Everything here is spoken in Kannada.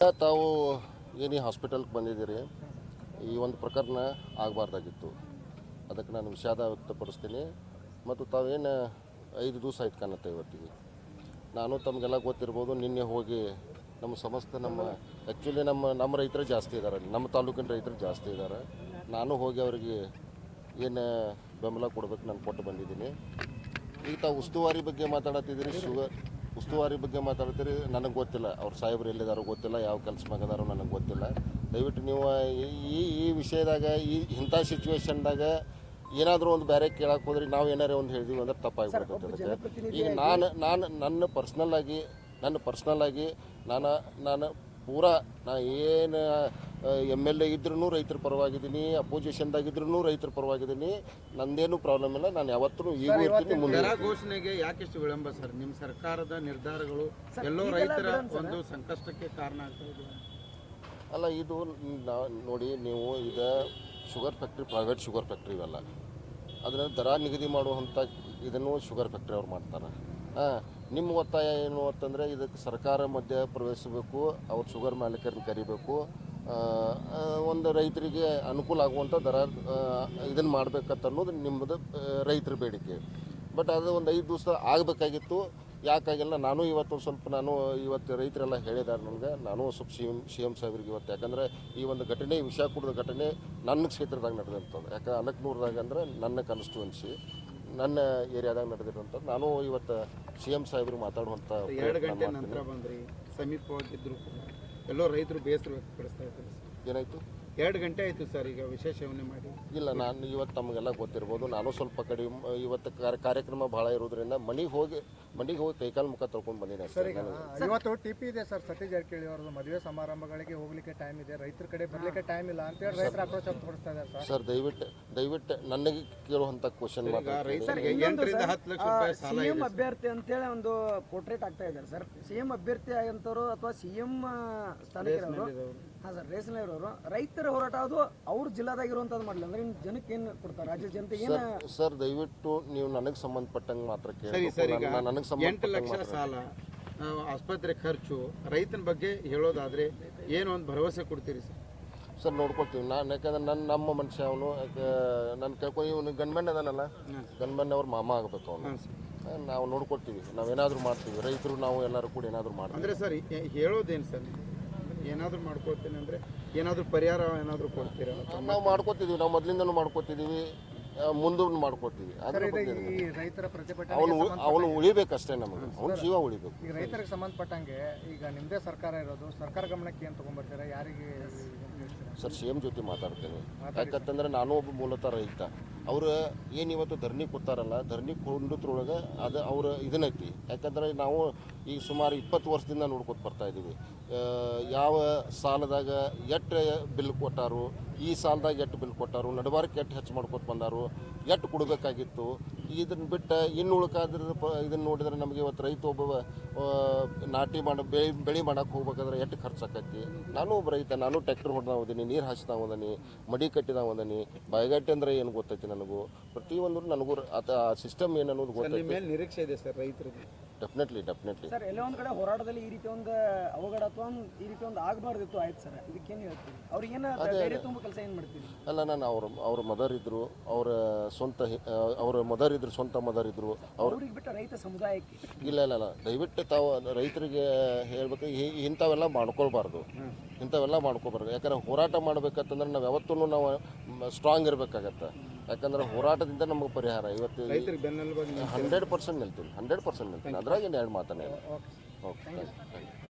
ತಾವು ಏನು ಹಾಸ್ಪಿಟಲ್ಗೆ ಬಂದಿದ್ದೀರಿ, ಈ ಒಂದು ಪ್ರಕರಣ ಆಗಬಾರ್ದಾಗಿತ್ತು. ಅದಕ್ಕೆ ನಾನು ವಿಷಾದ ವ್ಯಕ್ತಪಡಿಸ್ತೀನಿ. ಮತ್ತು ತಾವೇನು ಐದು ದಿವಸ ಆಯ್ತು ಕಾಣುತ್ತೆ ಇವತ್ತಿಗೆ. ನಾನು ತಮಗೆಲ್ಲ ಗೊತ್ತಿರ್ಬೋದು, ನಿನ್ನೆ ಹೋಗಿ ನಮ್ಮ ಸಮಸ್ತ ನಮ್ಮ ಆ್ಯಕ್ಚುಲಿ ನಮ್ಮ ನಮ್ಮ ರೈತರು ಜಾಸ್ತಿ ಇದ್ದಾರೆ. ನಮ್ಮ ತಾಲೂಕಿನ ರೈತರು ಜಾಸ್ತಿ ಇದ್ದಾರೆ. ನಾನು ಹೋಗಿ ಅವರಿಗೆ ಏನು ಬೆಂಬಲ ಕೊಡ್ಬೇಕು ನಾನು ಕೊಟ್ಟು ಬಂದಿದ್ದೀನಿ. ಈಗ ತಾವು ಉಸ್ತುವಾರಿ ಬಗ್ಗೆ ಮಾತಾಡತ್ತಿದ್ದೀರಿ, ಶುಗರ್ ಉಸ್ತುವಾರಿ ಬಗ್ಗೆ ಮಾತಾಡ್ತೀರಿ ನನಗೆ ಗೊತ್ತಿಲ್ಲ. ಅವ್ರ ಸಾಹೇಬ್ರು ಎಲ್ಲಿದಾರೋ ಗೊತ್ತಿಲ್ಲ ಯಾವ ಕೆಲಸ ಮ್ಯಾಗದಾರೋ ನನಗೆ ಗೊತ್ತಿಲ್ಲ. ದಯವಿಟ್ಟು ನೀವು ಈ- ಈ ವಿಷಯದಾಗ ಈ ಇಂಥ ಸಿಚುವೇಶನ್ದಾಗ ಏನಾದರೂ ಒಂದು ಬೇರೆ ಕೇಳಕ್ಕೆ ಹೋದ್ರೆ ನಾವು ಏನಾರೇ ಒಂದು ಹೇಳಿದೀವಿ ಅಂದ್ರೆ ತಪ್ಪಾಗಿಬಿಡ್ತೈತೆ ಈಗ ನಾನು ನಾನು ನನ್ನ ಪರ್ಸ್ನಲ್ಲಾಗಿ ನನ್ನ ಪರ್ಸ್ನಲ್ಲಾಗಿ ನಾನು ನಾನು ಪೂರಾ ನಾ ಏನು ಎಂ ಎಲ್ ಎ ಇದ್ರೂ ರೈತರ ಪರವಾಗಿದ್ದೀನಿ ಅಪೋಸಿಷನ್ದಾಗಿದ್ರೂ ರೈತರ ಪರವಾಗಿದ್ದೀನಿ. ನಂದೇನು ಪ್ರಾಬ್ಲಮ್ ಇಲ್ಲ. ನಾನು ಯಾವತ್ತೂ ಈಗ ಇರ್ತೀನಿ ಮುಂದೆ ದರ ಘೋಷಣೆಗೆ ಯಾಕೆಷ್ಟು ವಿಳಂಬ ಸರ್? ನಿಮ್ಮ ಸರ್ಕಾರದ ನಿರ್ಧಾರಗಳು ಎಲ್ಲೋ ರೈತರ ಒಂದು ಸಂಕಷ್ಟಕ್ಕೆ ಕಾರಣ ಆಗ್ತಾ ಅಲ್ಲ ಇದು ನಾ- ನೋಡಿ ನೀವು ಈಗ sugar factory private sugar factory ಇವೆಲ್ಲ. ಅದನ್ನ ದರ ನಿಗದಿ ಮಾಡುವಂಥ ಇದನ್ನು ಶುಗರ್ ಫ್ಯಾಕ್ಟ್ರಿ ಅವ್ರು ಮಾಡ್ತಾರೆ. ಹಾಂ ನಿಮ್ಮ ಒತ್ತಾಯ ಏನು ಅಂತಂದರೆ ಇದಕ್ಕೆ ಸರ್ಕಾರ ಮಧ್ಯ ಪ್ರವೇಶಿಸಬೇಕು ಅವ್ರು ಶುಗರ್ ಮಾಲೀಕರನ್ನ ಕರಿಬೇಕು. ಒಂದು ರೈತರಿಗೆ ಅನುಕೂಲ ಆಗುವಂಥ ದರ ಇದನ್ನು ಅನ್ನೋದು ನಿಮ್ಮದು ರೈತರ ಬೇಡಿಕೆ. ಬಟ್ ಅದು ಒಂದು ಐದು ದಿವಸ ಆಗಬೇಕಾಗಿತ್ತು. ಯಾಕಾಗಿಲ್ಲ, ನಾನು ಇವತ್ತು ಸ್ವಲ್ಪ, ನಾನು ಇವತ್ತು ರೈತರೆಲ್ಲ ಹೇಳಿದ್ದಾರೆ ನನಗೆ. ನಾನು ಸ್ವಲ್ಪ ಸಿ ಎಂ ಸಿ ಎಂ ಸಾಹೇಬ್ರಿಗೆ ಇವತ್ತು. ಯಾಕಂದರೆ ಈ ಒಂದು ಘಟನೆ ವಿಷಯ ಕುಡಿದ ಘಟನೆ ನನ್ನ ಕ್ಷೇತ್ರದಾಗ ನಡೆದಂಥದ್ದು. ಯಾಕೆ, ಅನಕ್ನೂರದಾಗ ಅಂದ್ರೆ ನನ್ನ ಕಾನ್ಸ್ಟಿಟ್ಯೂನ್ಸಿ ನನ್ನ ಏರಿಯಾದಾಗ ನಡೆದಿರುವಂಥದ್ದು. ನಾನು ಇವತ್ತು ಸಿ ಎಂ ಸಾಹೇಬ್ರು ಮಾತಾಡುವಂಥ ಎರಡು ಗಂಟೆ ನಂತರ ಬಂದ್ರಿ. ಸಮೀಪವಾಗಿದ್ರು ಕೂಡ. ಎಲ್ಲೋ ರೈತರು ಬೇಸರ ವ್ಯಕ್ತಪಡಿಸ್ತಾ ಇದ್ದಾರೆ. ಏನಾಯಿತು? ಎರಡು ಗಂಟೆ ಆಯ್ತು ಸರ್ ಈಗ ವಿಶೇಷ ಮಾಡಿ. ಇಲ್ಲ ನಾನು ಇವತ್ತು ತಮಗೆಲ್ಲ ಗೊತ್ತಿರ್ಬೋದು. ನಾನು ಸ್ವಲ್ಪ ಕಡಿಮೆ ಇವತ್ತು ಕಾರ್ಯಕ್ರಮ ಭಾಳ ಇರೋದ್ರಿಂದ ಮನೆಗೆ ಹೋಗಿ ಮನೆಗೆ ಹೋಗಿ ಕೈಕಾಲು ಮುಖ ತೊಳ್ಕೊಂಡು ಬಂದಿದೆ ಸರ್ ಇವತ್ತು ಟಿಪಿ ಇದೆ ಸರ್ ಸತೀಶ್ ಜಾರಕಿಹೊಳಿ ಅವ್ರದ್ದು ಮದುವೆ ಸಮಾರಂಭಗಳಿಗೆ ಹೋಗ್ಲಿಕ್ಕೆ ಟೈಮ್ ಇದೆ. ರೈತರ ಕಡೆ ಬರ್ಲಿಕ್ಕೆ ಟೈಮ್ ಇಲ್ಲ ಅಂತ ಹೇಳಿ ರೈತರ ಆಕ್ರೋಶ ವ್ಯಕ್ತಪಡಿಸ್ತಾ ಇದ್ದಾರೆ ಸರ್. ಸರ್ ದಯವಿಟ್ಟು ದಯವಿಟ್ಟು ನನಗೆ ಕೇಳುವಂಥ ಕ್ವಶನ್ ಸಿಎಂ ಅಭ್ಯರ್ಥಿ ಅಂತೇಳಿ ಒಂದು ಪೋರ್ಟ್ರೇಟ್ ಆಗ್ತಾ ಇದ್ದಾರೆ ಸರ್. ಸಿಎಂ ಅಭ್ಯರ್ಥಿ ಆಗಂತವ್ರು ಅಥವಾ ಸಿಎಂ ಸ್ಥಾನಕ್ಕೆ ಹಾಂ ಸರ್ ರೇಸ್ನಲ್ಲಿರೋರು ರೈತರ ಹೋರಾಟ ಅದು ಅವ್ರ ಜಿಲ್ಲಾದಾಗಿರುವಂಥದ್ದು ಮಾಡಲಿ. ಅಂದ್ರೆ ಇನ್ನು ಜನಕ್ಕೆ ಏನು ಕೊಡ್ತಾರೆ? ರಾಜ್ಯ ಜನತೆ ಏನು ಸರ್ ಸರ್ ದಯವಿಟ್ಟು ನೀವು ನನಗೆ ಸಂಬಂಧಪಟ್ಟಂಗೆ ಮಾತ್ರ ಸರಿ ಈಗ ನನಗೆ ಎಂಟು ಲಕ್ಷ ಸಾಲ ಆ, ಆಸ್ಪತ್ರೆ ಖರ್ಚು ರೈತನ ಬಗ್ಗೆ ಹೇಳೋದಾದ್ರೆ ಏನು ಒಂದು ಭರವಸೆ ಕೊಡ್ತೀರಿ ಸರ್? ಸರ್ ನೋಡ್ಕೊಳ್ತೀವಿ. ನಾನು ಯಾಕಂದ್ರೆ ನನ್ನ ನಮ್ಮ ಮನುಷ್ಯ ಅವನು ನನ್ನ ಕೇಳ್ಕೊ ಇವನು ಗಂಡ್ಮನ್ ಅದಾನಲ್ಲ? ಗಂಡ್ಮನ್ ಅವ್ರ ಮಾಮ ಆಗಬೇಕು ಅವನು. ನಾವು ನೋಡ್ಕೊಳ್ತೀವಿ. ನಾವೇನಾದರೂ ಮಾಡ್ತೀವಿ. ರೈತರು ನಾವು ಎಲ್ಲರೂ ಕೂಡ ಏನಾದರೂ ಮಾಡ್ತೀವಿ. ಅಂದ್ರೆ ಸರ್ ಹೇಳೋದೇನು ಸರ್? ಏನಾದರೂ ಮಾಡ್ಕೋತೀನಿ ಅಂದ್ರೆ ಏನಾದರೂ ಪರಿಹಾರ ಏನಾದರೂ ಕೊಡ್ತೀರಾ? ನಾವು ಮಾಡ್ಕೋತಿದ್ದೀವಿ ನಾವು ಮೊದಲಿಂದನೂ ಮಾಡ್ಕೋತಿದ್ದೀವಿ ಮುಂದೂ ಮಾಡ್ಕೊತೀವಿ ಅದ್ರ ಬಗ್ಗೆ ಈ ರೈತರ ಪ್ರತಿಭಟನೆ ಅವನು ಅವನು ಉಳಿಬೇಕಷ್ಟೇ ನಮಗೆ. ಅವನು ಜೀವ ಉಳಿಬೇಕು. ಈಗ ರೈತರಿಗೆ ಸಂಬಂಧಪಟ್ಟಂಗೆ ಈಗ ನಿಮ್ಮದೇ ಸರ್ಕಾರ ಇರೋದು ಸರ್ಕಾರ ಗಮನಕ್ಕೆ ಏನು ತಗೊಂಡ್ಬರ್ತೀರಾ ಯಾರಿಗೆ ಸರ್ ಸಿ ಎಂ ಜೊತೆ ಮಾತಾಡ್ತೇನೆ. ಯಾಕಂತಂದ್ರೆ ನಾನು ಒಬ್ಬ ಮೂಲತಃ ರೈತ. ಅವ್ರು ಏನು ಇವತ್ತು ಧರಣಿ ಕೊಡ್ತಾರಲ್ಲ ಧರಣಿ ಕೊಂಡತ್ರೊಳಗೆ ಅದು ಅವ್ರ ಇದನ್ನೈತಿ ಯಾಕಂದ್ರೆ ನಾವು ಈ ಸುಮಾರು ಇಪ್ಪತ್ತು ವರ್ಷದಿಂದ ನೋಡ್ಕೊತ ಬರ್ತಾ ಇದ್ದೀವಿ ಯಾವ ಸಾಲದಾಗ ಎಷ್ಟು ಬಿಲ್ ಕೊಟ್ಟಾರು ಈ ಸಾಲದಾಗ ಎಷ್ಟು ಬಿಲ್ ಕೊಟ್ಟಾರು ನಡಬಾರಕ್ಕೆ ಎಷ್ಟು ಹೆಚ್ಚು ಮಾಡ್ಕೊತ ಬಂದಾರು ಎಟ್ಟು ಕೊಡಬೇಕಾಗಿತ್ತು ಇದನ್ನ ಬಿಟ್ಟು ಇನ್ನು ಉಳ್ಕಾದ್ರ ಪ ಇದನ್ನು ನೋಡಿದ್ರೆ ನಮಗೆ ಇವತ್ತು ರೈತ ಒಬ್ಬ ನಾಟಿ ಮಾಡಿ ಬೆಳೆ ಬೆಳೆ ಮಾಡಕ್ಕೆ ಹೋಗ್ಬೇಕಾದ್ರೆ ಎಷ್ಟು ಖರ್ಚು ಆಕೈತಿ ನಾನು ಒಬ್ಬ ರೈತ ನಾನು ಟ್ರ್ಯಾಕ್ಟರ್ ಹೊಡೆದ ಹೋದಿನಿ ನೀರು ಹಾಸಿದ ಹೋದನಿ ಮಡಿ ಕಟ್ಟಿದ ಹೋದನಿ ಬಯಗಟ್ಟೆ ಅಂದರೆ ಏನು ಗೊತ್ತೈತಿ ನನಗೂ? ಪ್ರತಿಯೊಂದು ನನಗೂ ಆ ಸಿಸ್ಟಮ್ ಏನು ಅನ್ನೋದು ಗೊತ್ತೈತಿ. ನಿರೀಕ್ಷೆ ಇದೆ ಸರ್ ರೈತರಿಗೆ? ಡೆಫಿನೆಟ್ಲಿ ಡೆಫಿನೆಟ್ಲಿ ಸರ್ ಎಲ್ಲೋ ಒಂದು ಕಡೆ ಹೋರಾಟದಲ್ಲಿ ಈ ರೀತಿ ಒಂದು ಅವಘಡ ಅಥವಾ ಈ ರೀತಿ ಒಂದು ಆಗಬಾರ್ದಿತ್ತು ಆಯ್ತು ಸರ್ ಇದಕ್ಕೇನು ಹೇಳ್ತೀವಿ ಅವ್ರಿಗೆ ಏನು ಧೈರ್ಯ ತುಂಬ ಕೆಲಸ ಏನು ಮಾಡ್ತೀವಿ ಅಲ್ಲ ನಾನು ಅವ್ರ ಅವ್ರ ಮದರ್ ಇದ್ರು ಅವರ ಸ್ವಂತ ಅವರ ಮದರ್ ಇದ್ರು ಸ್ವಂತ ಮದರ್ ಇದ್ರು ಅವ್ರ ಅವ್ರಿಗೆ ಬಿಟ್ಟ ರೈತ ಸಮುದಾಯಕ್ಕೆ? ಇಲ್ಲ ಇಲ್ಲ ಇಲ್ಲ. ದಯವಿಟ್ಟು ತಾವು ರೈತರಿಗೆ ಹೇಳ್ಬೇಕು ಇಂಥವೆಲ್ಲ ಮಾಡ್ಕೊಳ್ಬಾರ್ದು. ಇಂಥವೆಲ್ಲ ಮಾಡ್ಕೊಬಾರ್ದು ಯಾಕಂದ್ರೆ ಹೋರಾಟ ಮಾಡ್ಬೇಕಂತಂದ್ರೆ ನಾವು ಯಾವತ್ತೂ ನಾವು ಸ್ಟ್ರಾಂಗ್ ಇರಬೇಕಾಗತ್ತೆ. ಯಾಕಂದ್ರೆ ಹೋರಾಟದಿಂದ ನಮಗೆ ಪರಿಹಾರ. ಇವತ್ತು ಹಂಡ್ರೆಡ್ ಪರ್ಸೆಂಟ್ ನಿಲ್ತೀನಿ ಹಂಡ್ರೆಡ್ ಪರ್ಸೆಂಟ್ ನಿಲ್ತೀನಿ ಅದ್ರಾಗ ಏನು ಎರಡು ಮಾತಾನೆ ಓಕೆ. Thank you.